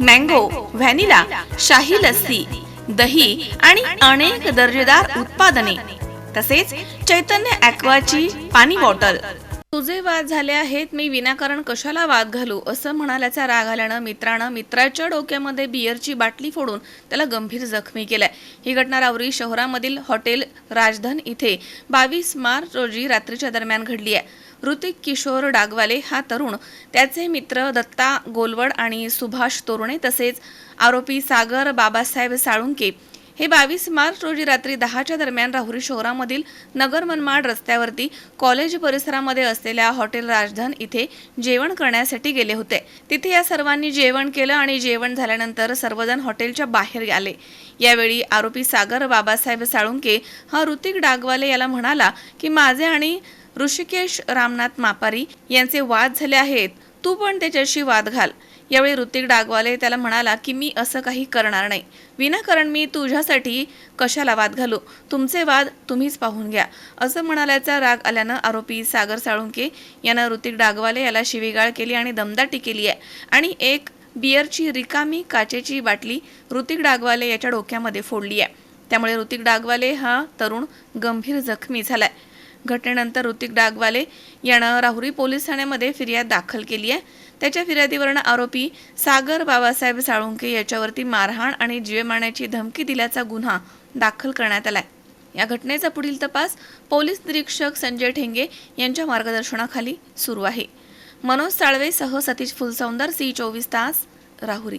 Mango vanilla शाही लस्सी दही आणि अनेक दर्जेदार उत्पादने तसेच चैतन्य ॲक्वाची पाणी बॉटल. तुझे वाद झाले आहेत मी विनाकारण कशाला वाद घालू? असं म्हणाल्याचा राग आल्यानं मित्रानं मित्राच्या डोक्यामध्ये बियरची बाटली फोडून त्याला गंभीर जखमी केलाय. ही घटना रावरी शहरामधील हॉटेल राजधन इथे बावीस मार्च रोजी रात्रीच्या दरम्यान घडली आहे ऋतिक किशोर डागवाले हा तरुण. त्याचे मित्र दत्ता गोलवड आणि सुभाष तोरणे तसेच आरोपी सागर बाबासाहेब साळुंके. हे बावीस मार्च रोजी रात्री दहाच्या दरम्यान राहुरी शहरामधील नगर मनमाड रस्त्यावरती कॉलेज परिसरामध्ये असलेल्या हॉटेल राजधान इथे जेवण करण्यासाठी गेले होते. तिथे या सर्वांनी जेवण केलं आणि जेवण झाल्यानंतर सर्वजण हॉटेलच्या बाहेर आले. यावेळी आरोपी सागर बाबासाहेब साळुंके हा ऋतिक डागवाले याला म्हणाला की माझे आणि ऋषिकेश रामनाथ मापारी यांचे वाद झाले आहेत. तू पण त्याच्याशी वाद घाल. यावेळी ऋतिक डागवाले त्याला म्हणाला की मी असं काही करणार नाही. विनाकारण मी तुझ्यासाठी कशाला वाद घालू? तुमचे वाद तुम्हीच पाहून घ्या. असं म्हणाल्याचा राग आल्यानं आरोपी सागर साळुंके यानं ऋतिक डागवाले याला शिवीगाळ केली आणि दमदाटी केली आहे. आणि एक बियरची रिकामी काचेची बाटली ऋतिक डागवाले याच्या डोक्यामध्ये फोडली आहे. त्यामुळे ऋतिक डागवाले हा तरुण गंभीर जखमी झालाय. घटनेनंतर ऋतिक डागवाले यानं राहुरी पोलीस ठाण्यामध्ये फिर्याद दाखल केली आहे. त्याच्या फिर्यादीवरनं आरोपी सागर बाबासाहेब साळुंके याच्यावरती मारहाण आणि जीवे मारण्याची धमकी दिल्याचा गुन्हा दाखल करण्यात आलाय. या घटनेचा पुढील तपास पोलीस निरीक्षक संजय ठेंगे यांच्या मार्गदर्शनाखाली सुरू आहे. मनोज साळवेसह सतीश फुलसौंदर सी चोवीस तास राहुरी.